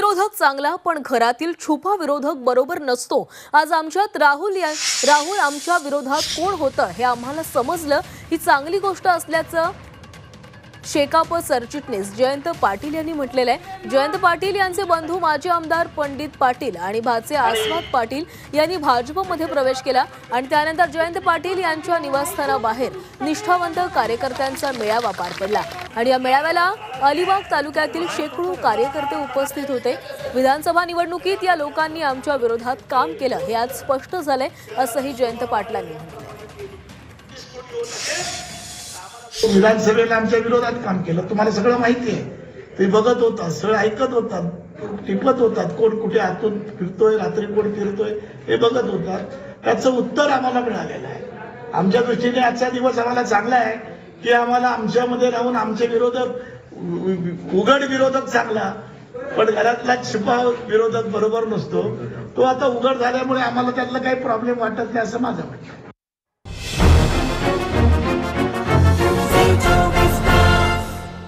विरोधक चांगला पण घरातील छुपा विरोधक बरोबर नसतो. आज आमच्यात राहुल या राहुल आमच्या विरोधात कोण होतं हे आम्हाला समजलं. ही चांगली गोष्ट असल्याचं शेकाप सरचिटणीस जयंत पाटील यांनी म्हटलेलं आहे. जयंत पाटील यांचे बंधू माजी आमदार पंडित पाटील आणि भाचे आस्वाद पाटील यांनी भाजपमध्ये प्रवेश केला आणि त्यानंतर जयंत पाटील यांच्या निवासस्थानाबाहेर निष्ठावंत कार्यकर्त्यांचा मेळावा पार पडला. आणि या मेळाव्याला अलिबाग तालुक्यातील शेकडो कार्यकर्ते उपस्थित होते. विधानसभा निवडणुकीत या लोकांनी आमच्या विरोधात काम केलं हे आज स्पष्ट झालंय असंही जयंत पाटलांनी म्हटलं विधानसभेला आमच्या विरोधात काम केलं. तुम्हाला सगळं माहिती आहे. ते बघत होतात सगळं ऐकत होतात टिपत होतात कोण कुठे आतून फिरतोय रात्री कोण फिरतोय हे बघत होतात. त्याचं उत्तर आम्हाला मिळालेलं आहे. आमच्या दृष्टीने आजचा दिवस आम्हाला चांगला आहे की आम्हाला आमच्यामध्ये राहून आमचे विरोधक उघड विरोधक चांगला पण घरातला छिपा विरोधक बरोबर नसतो. तो आता उघड झाल्यामुळे आम्हाला त्यातला काही प्रॉब्लेम वाटत नाही असं माझं म्हणणं